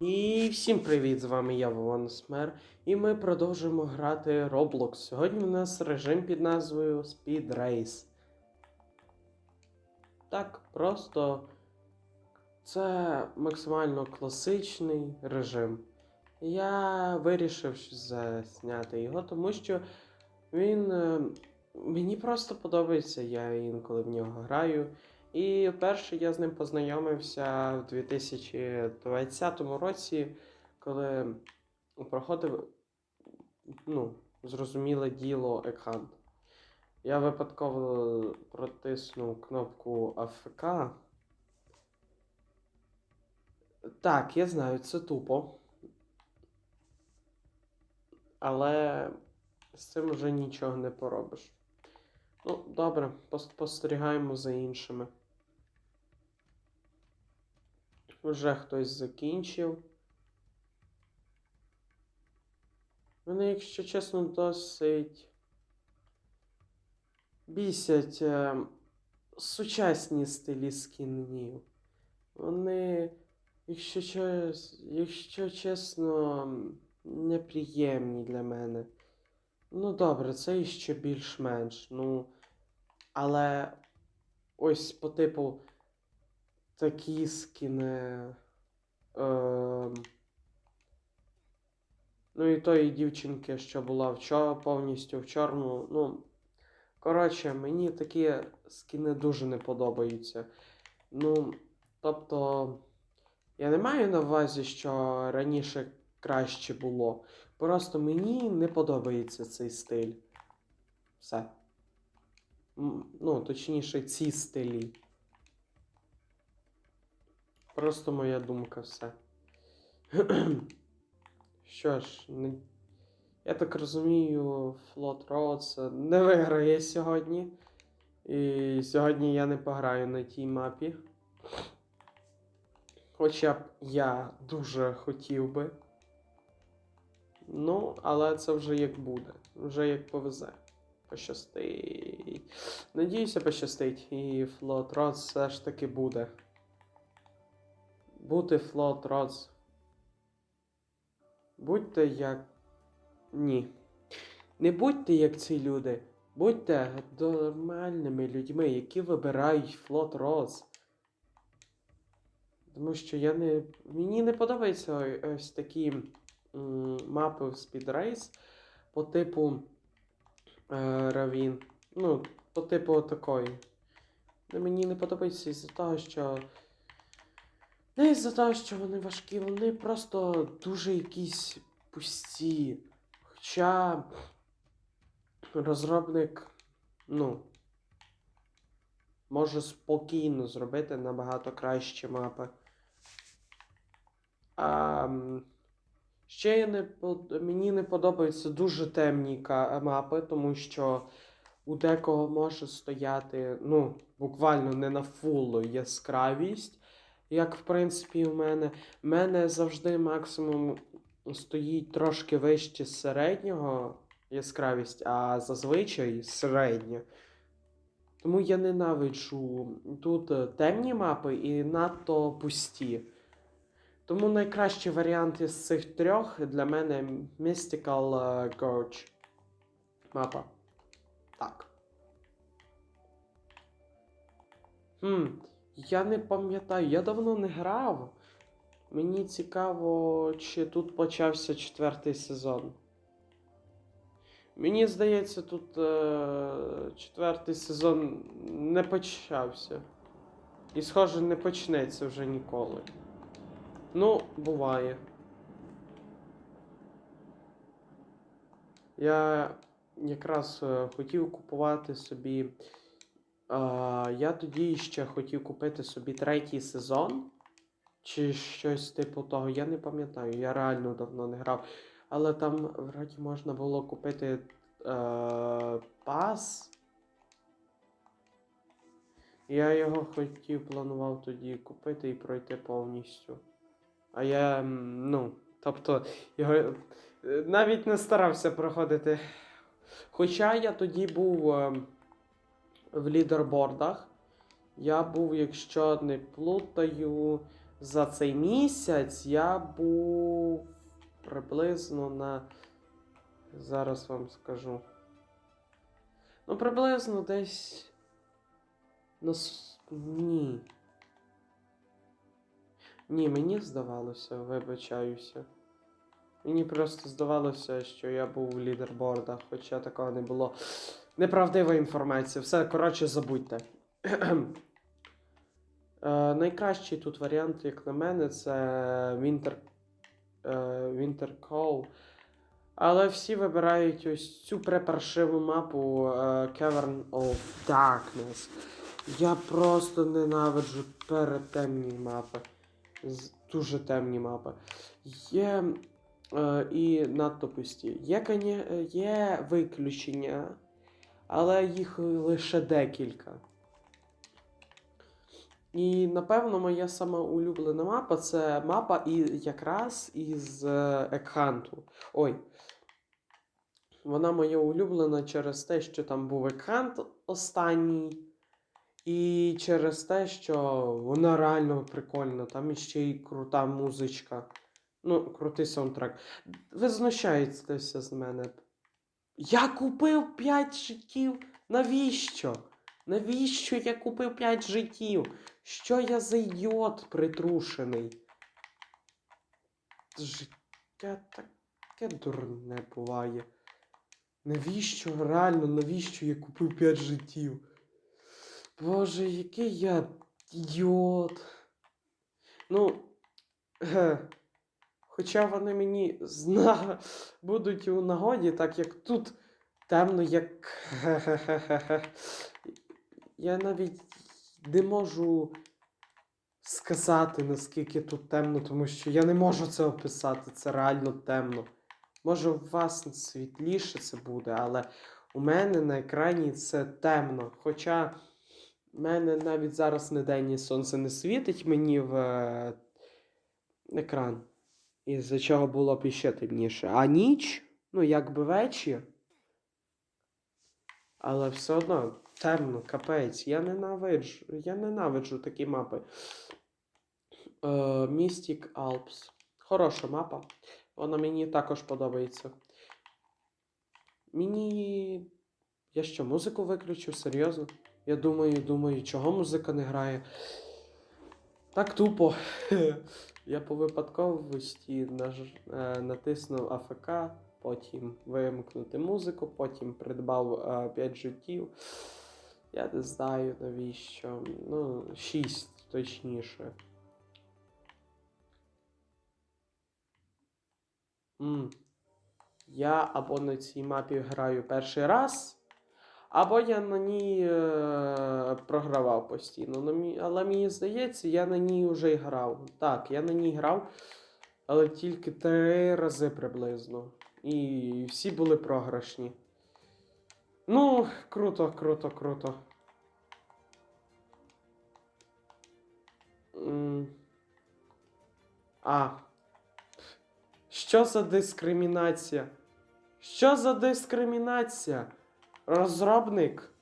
І всім привіт! З вами я Вован Смер, і ми продовжуємо грати Roblox. Сьогодні у нас режим під назвою Speed Race. Так, просто це максимально класичний режим. Я вирішив засняти його, тому що він е, мені просто подобається, я інколи в нього граю. І вперше я з ним познайомився в 2020 році, коли проходив, ну, зрозуміле діло екран. Я випадково протиснув кнопку АФК. Так, я знаю, це тупо. Але з цим вже нічого не поробиш. Ну, добре, пос- спостерігаємо за іншими. Вже хтось закінчив. Мене, якщо чесно, досить бісять е, сучасні стилі скінів. Вони, якщо, якщо чесно, неприємні для мене. Ну, добре, це іще більш-менш. Ну, але ось по типу такі скіни. Ем, ну і тої дівчинки, що була в чо, повністю в чорному. Ну, коротше, мені такі скіни дуже не подобаються. Ну, тобто, я не маю на увазі, що раніше краще було. Просто мені не подобається цей стиль. Все. Ну, точніше, ці стилі. Просто моя думка, все. Що ж, не... я так розумію, Флот Роудс не виграє сьогодні. І сьогодні я не пограю на тій мапі. Хоча б я дуже хотів би. Ну, але це вже як буде. Вже як повезе. Пощастить. Надіюся, пощастить. І Флот Роудс все ж таки буде. Бути флот роз. Будьте як. Ні. Не будьте як ці люди. Будьте нормальними людьми, які вибирають флот роз. Тому що я не. Мені не подобаються ось такі м, мапи в Race по типу е, Равін. Ну, по типу такої. Ну, Мені не подобається із-за того, що. Не із-за того, що вони важкі, вони просто дуже якісь пусті. Хоча розробник, ну, може спокійно зробити набагато кращі мапи. А, ще я не, мені не подобаються дуже темні мапи, тому що у декого може стояти, ну, буквально не на фулу яскравість. Як в принципі у мене. У мене завжди максимум стоїть трошки вище середнього яскравість, а зазвичай середня. Тому я ненавиджу тут е, темні мапи і надто пусті. Тому найкращий варіант із цих трьох для мене Mystical е, Gorge. Мапа. Так. Хм. Я не пам'ятаю, я давно не грав. Мені цікаво, чи тут почався четвертий сезон. Мені здається, тут е- четвертий сезон не почався. І, схоже, не почнеться вже ніколи. Ну, буває. Я якраз е, хотів купувати собі. Я тоді ще хотів купити собі третій сезон. Чи щось типу того. Я не пам'ятаю, я реально давно не грав. Але там вроді можна було купити е, пас. Я його хотів, планував тоді купити і пройти повністю. А я, ну, тобто, його е, навіть не старався проходити. Хоча я тоді був. е, в лідербордах. Я був, якщо не плутаю, за цей місяць я був приблизно на. Зараз вам скажу. Ну, приблизно десь. На... Ні. Ні, мені здавалося, вибачаюся. Мені просто здавалося, що я був у лідербордах, хоча такого не було. Неправдива інформація. Все, коротше, забудьте. Е, найкращий тут варіант, як на мене, це Winter, е, Winter Call. Але всі вибирають ось цю препаршиву мапу е, Cavern of Darkness. Я просто ненавиджу перетемні мапи. Дуже темні мапи. Є е, і надто пусті. Є, є виключення, але їх лише декілька. І напевно моя сама улюблена мапа це мапа і якраз із е, Екханту. Ой. Вона моя улюблена через те, що там був Екхант останній. І через те, що вона реально прикольна. Там іще й крута музичка. Ну, крутий саундтрек. Ви знущаєтеся з мене. Я купив 5 життів. Навіщо? Навіщо я купив 5 життів? Що я за ідіот притрушений? Життя таке дурне буває. Навіщо реально, навіщо я купив 5 життів? Боже, який я ідіот. Ну. Хоча вони мені зна... будуть у нагоді, так як тут темно, як. Я навіть не можу сказати, наскільки тут темно, тому що я не можу це описати. Це реально темно. Може, у вас світліше це буде, але у мене на екрані це темно. Хоча в мене навіть зараз не день і сонце не світить мені в е, екран. Із-за чого було б іще темніше. А ніч, ну, якби вечір. Але все одно темно, капець. Я ненавиджу. Я ненавиджу такі мапи. Е, Mystic Alps. Хороша мапа. Вона мені також подобається. Мені. Я що, музику виключив? Серйозно? Я думаю, думаю, чого музика не грає. Так тупо. Я по випадковості наж... е, натиснув АФК, потім вимкнути музику, потім придбав е, 5 життів. Я не знаю навіщо. Ну, 6 точніше. М. Я або на цій мапі граю перший раз, або я на ній е, програвав постійно. Ну, але мені здається, я на ній вже грав. Так, я на ній грав, але тільки три рази приблизно. І всі були програшні. Ну, круто, круто, круто. А. Що за дискримінація? Що за дискримінація? Розробник?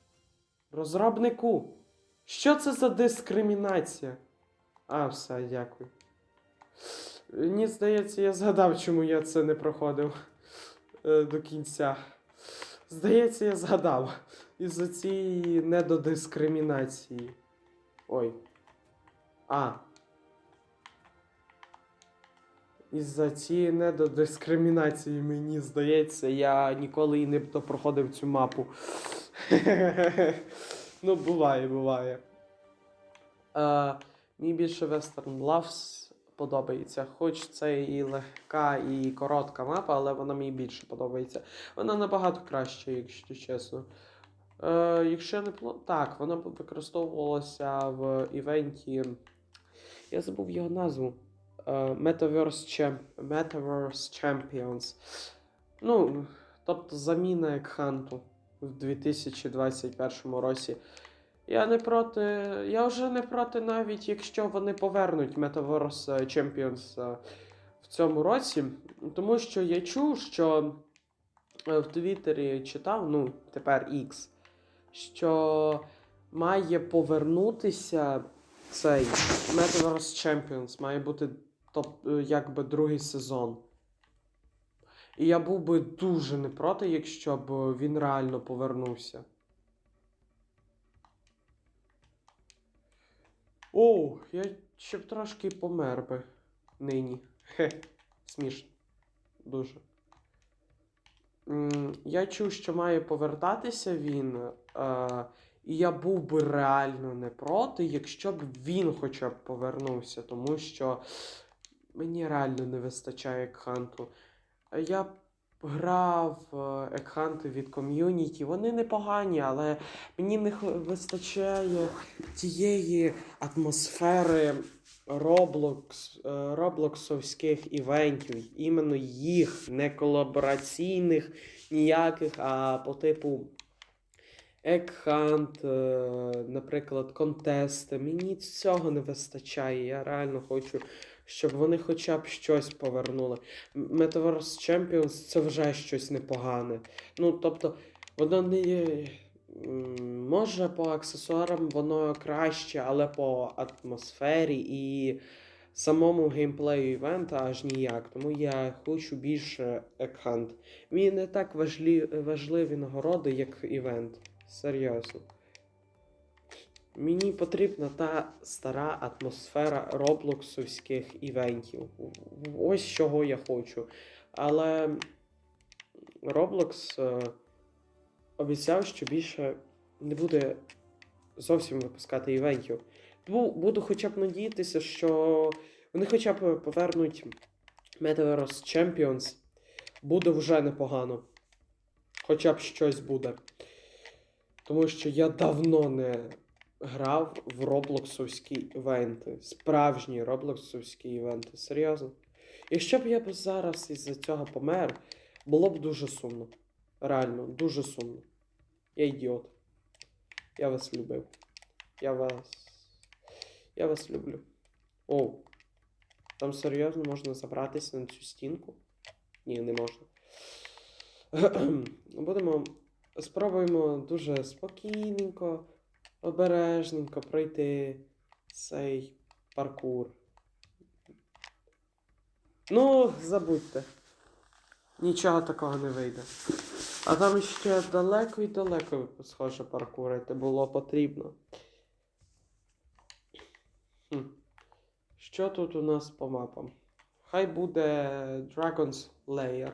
Розробнику? Що це за дискримінація? А, все, дякую. Мені здається, я згадав, чому я це не проходив е, до кінця. Здається, я згадав. Із-за цієї недодискримінації. Ой. А. Із-за цієї недодискримінації, мені здається, я ніколи і не проходив цю мапу. ну, буває, буває. Е, мені більше Western Loves подобається. Хоч це і легка, і коротка мапа, але вона мені більше подобається. Вона набагато краще, якщо чесно. Е, якщо не. Так, вона використовувалася в івенті. Я забув його назву. Е, Metaverse. Metaverse Champions. Ну, тобто заміна Екханту в 2021 році. Я не проти. Я вже не проти, навіть якщо вони повернуть Metaverse Champions е, в цьому році. Тому що я чув, що е, в Твіттері читав, ну, тепер X, що має повернутися цей Metaverse Champions має бути е, якби другий сезон. І я був би дуже не проти, якщо б е, він реально повернувся. О, я ще б трошки помер би нині. Хе, смішно. Дуже. Я чув, що має повертатися він. Е, і я був би реально не проти, якщо б він хоча б повернувся, тому що мені реально не вистачає екханту. Е, Я грав е, екханти від ком'юніті, вони непогані, але мені не вистачає тієї атмосфери Roblox, е, роблоксовських івентів, іменно їх, не колабораційних ніяких, а по типу Екхант, наприклад, контести. Мені цього не вистачає. Я реально хочу, щоб вони хоча б щось повернули. Metaverse Champions це вже щось непогане. Ну, тобто, воно не. є- Може, по аксесуарам воно краще, але по атмосфері і самому геймплею івента аж ніяк. Тому я хочу більше екхант. Мені не так важлі, важливі нагороди, як івент. Серйозно. Мені потрібна та стара атмосфера роблоксовських івентів. Ось чого я хочу. Але Roblox е, обіцяв, що більше не буде зовсім випускати івентів. Тому буду хоча б надіятися, що вони хоча б повернуть Metaverse Champions. Буде вже непогано. Хоча б щось буде. Тому що я давно не грав в роблоксовські івенти. Справжні роблоксовські івенти. Серйозно. Якщо б я б зараз із-за цього помер, було б дуже сумно. Реально, дуже сумно. Я ідіот. Я вас любив. Я вас. Я вас люблю. Оу. Там серйозно можна забратися на цю стінку? Ні, не можна. Будемо. Спробуємо дуже спокійненько, обережненько пройти цей паркур. Ну, забудьте. Нічого такого не вийде. А там ще далеко і далеко, схоже, паркурити було потрібно. Хм. Що тут у нас по мапам? Хай буде Dragon's Lair.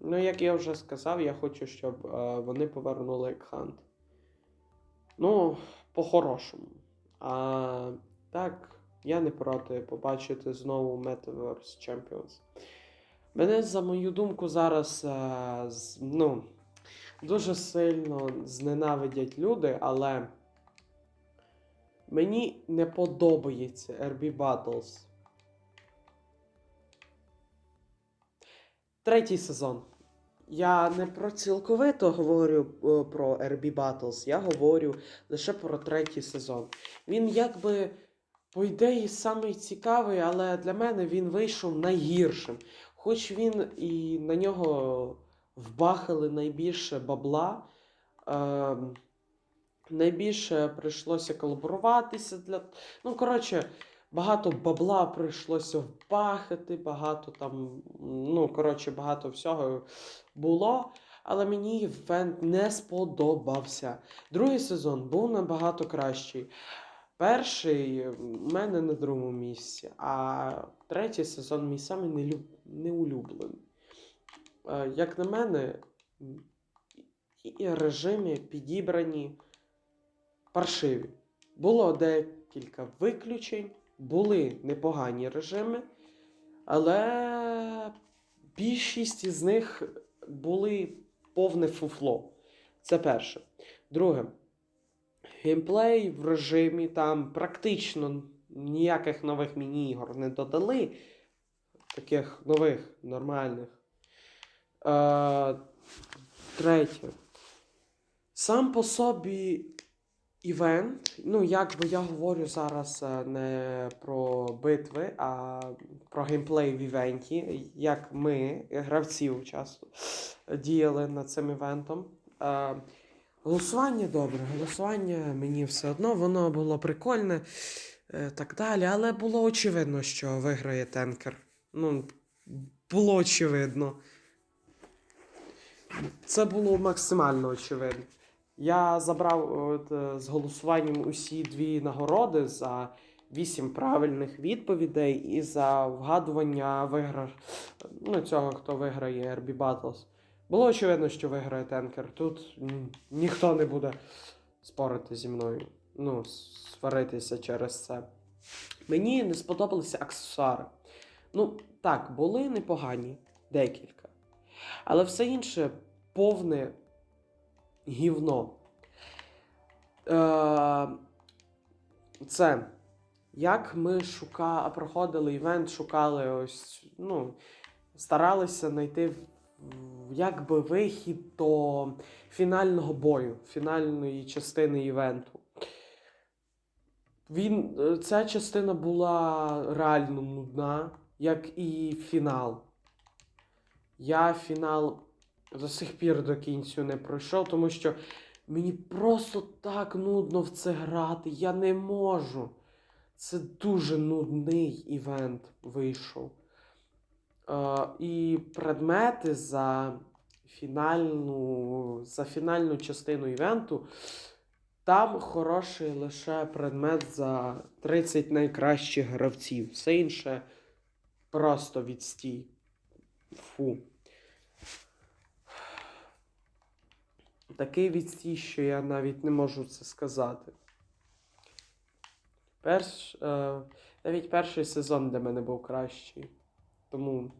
Ну, як я вже сказав, я хочу, щоб е, вони повернули Екхант. Ну, по-хорошому. А так, я не проти побачити знову Metaverse Champions. Мене, за мою думку, зараз е, ну, дуже сильно зненавидять люди, але мені не подобається RB Battles. Третій сезон. Я не про цілковито говорю е, про RB Battles, я говорю лише про третій сезон. Він якби, по ідеї, самий цікавий, але для мене він вийшов найгіршим. Хоч він і на нього вбахали найбільше бабла. Е, найбільше прийшлося колаборуватися для. Ну, коротше, багато бабла прийшлося вбахати, багато там, ну, коротше, багато всього було. Але мені івент не сподобався. Другий сезон був набагато кращий. Перший в мене на другому місці, а третій сезон мій самий нелюб... неулюблений. Е, Як на мене, і режими підібрані паршиві. Було декілька виключень, були непогані режими, але більшість із них були повне фуфло. Це перше. Друге, геймплей в режимі там практично ніяких нових міні-ігор не додали. Таких нових, нормальних. Е, третє. Сам по собі івент, ну, якби я говорю зараз е, не про битви, а про геймплей в івенті, як ми, гравців, часто діяли над цим івентом. Е, Голосування добре, голосування мені все одно, воно було прикольне, е, так далі, але було очевидно, що виграє Тенкер. Ну, було очевидно. Це було максимально очевидно. Я забрав от, е, з голосуванням усі дві нагороди за вісім правильних відповідей і за вгадування виграш... ну, цього, хто виграє RB Battles. Було очевидно, що виграє Тенкер. Тут ніхто не буде спорити зі мною. Ну, сваритися через це. Мені не сподобалися аксесуари. Ну, так, були непогані, декілька. Але все інше повне гівно. Е, це. Як ми шука... проходили івент, шукали ось, ну, старалися знайти якби вихід до фінального бою, фінальної частини івенту. Він, е, ця частина була реально нудна, як і фінал. Я фінал до сих пір до кінцю не пройшов, тому що мені просто так нудно в це грати. Я не можу. Це дуже нудний івент вийшов. Е, і предмети за фінальну, за фінальну частину івенту. Там хороший лише предмет за 30 найкращих гравців. Все інше просто відстій. Фу. Такий відстій, що я навіть не можу це сказати. Перш, е, навіть перший сезон для мене був кращий. Тому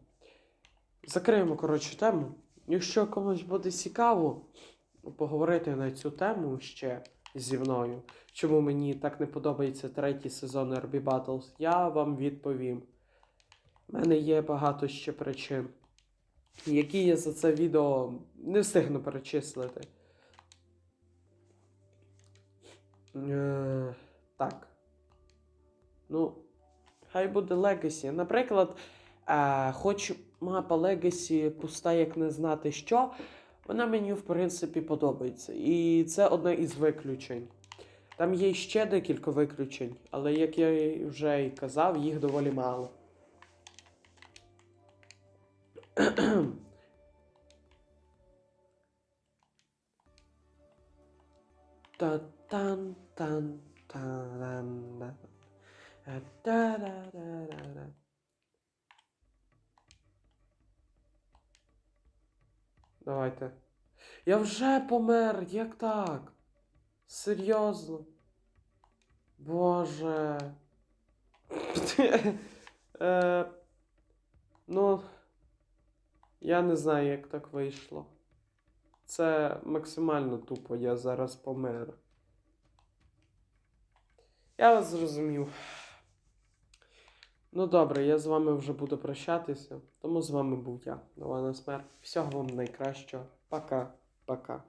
закриємо коротше тему. Якщо комусь буде цікаво поговорити на цю тему ще зі мною, чому мені так не подобається третій сезон RB Battles, я вам відповім. У мене є багато ще причин, які я за це відео не встигну перечислити. Е, так. Ну, хай буде Legacy. Наприклад, е, хоч мапа Legacy пуста, як не знати що, вона мені, в принципі, подобається. І це одне із виключень. Там є ще декілька виключень, але як я вже і казав, їх доволі мало. Та-тан, тан, та-ра-ра-ра-ра. Давайте. Я вже помер, як так? Серйозно? Боже. е, ну, я не знаю, як так вийшло. Це максимально тупо, я зараз помер. Я вас зрозумів. Ну добре, я з вами вже буду прощатися. Тому з вами був я, Нова Смер. Всього вам найкращого. Пока-пока.